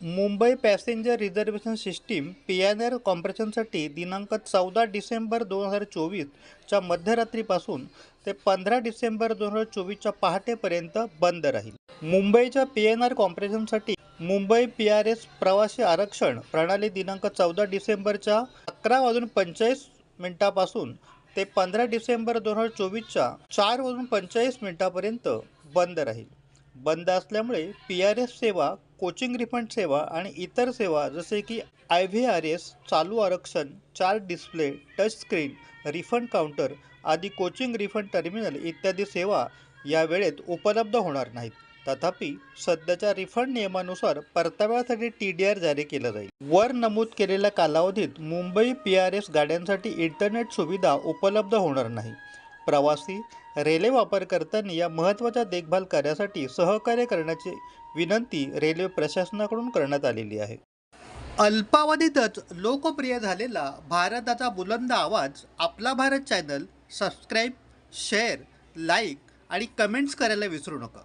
Mumbai passenger reservation system P N R कॉम्प्रेशनसाठी दिनांक चौदा डिसेंबर दोन हजार चोवीसच्या मध्यरात्रीपासून ते पंधरा डिसेंबर दोन हजार चोवीसच्या पहाटेपर्यंत बंद राहील. मुंबईच्या पी एन आर कॉम्प्रेशनसाठी मुंबई पी आर एस प्रवासी आरक्षण प्रणाली दिनांक चौदा डिसेंबरच्या अकरा वाजून पंचेचाळीस मिनिटापासून ते पंधरा डिसेंबर दोन हजार चोवीसच्या चार वाजून पंचेचाळीस मिनिटापर्यंत बंद राहील. बंद असल्यामुळे पी आर एस सेवा कोचिंग रिफंड सेवा आणि इतर सेवा जसे की आय व्ही आर एस चालू आरक्षण चार display touch screen refund counter आदी कोचिंग रिफंड टर्मिनल इत्यादी सेवा या वेळेत उपलब्ध होणार नाहीत. तथापि सध्याच्या रिफंड नियमानुसार परताव्यासाठी टी डी आर जारी केलं जाईल. वर नमूद केलेल्या कालावधीत मुंबई पी आर एस गाड्यांसाठी इंटरनेट सुविधा उपलब्ध होणार नाही. प्रवासी रेल्वे वापरकर्त्यांनी या महत्त्वाच्या देखभाल कार्यासाठी सहकार्य करण्याची विनंती रेल्वे प्रशासनाकडून करण्यात आलेली आहे. अल्पावधीतच लोकप्रिय झालेला भारताचा बुलंद आवाज आपला Bharat channel subscribe share like आणि कमेंट्स करायला विसरू नका.